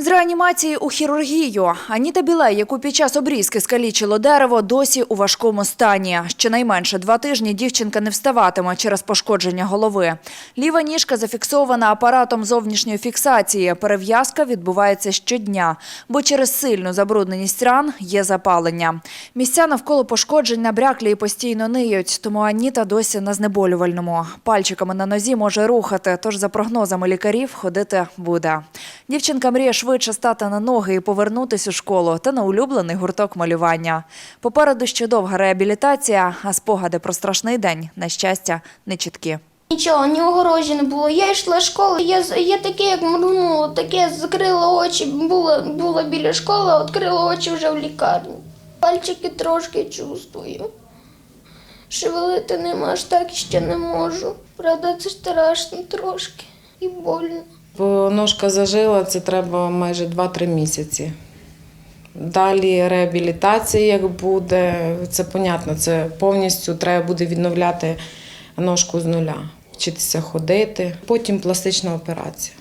З реанімації у хірургію Аніта Білей, яку під час обрізки скалічило дерево, досі у важкому стані. Щонайменше два тижні дівчинка не вставатиме через пошкодження голови. Ліва ніжка зафіксована апаратом зовнішньої фіксації. Перев'язка відбувається щодня, бо через сильну забрудненість ран є запалення. Місця навколо пошкоджень набряклі і постійно ниють, тому Аніта досі на знеболювальному. Пальчиками на нозі може рухати, тож за прогнозами лікарів ходити буде. Дівчинка мріє швидше стати на ноги і повернутися у школу та на улюблений гурток малювання. Попереду ще довга реабілітація, а спогади про страшний день, на щастя, не чіткі. Нічого, ні огорожі не було. Я йшла з школи, я, я таке, як моргнула, таке закрила очі, була, була біля школи, відкрила очі вже в лікарні. Пальчики трошки чувствую. Шевелити нема, аж так ще не можу. Правда, це страшно трошки і больно. Ножка зажила, це треба майже 2-3 місяці. Далі реабілітація, як буде, це понятно, це повністю треба буде відновляти ножку з нуля, вчитися ходити. Потім пластична операція.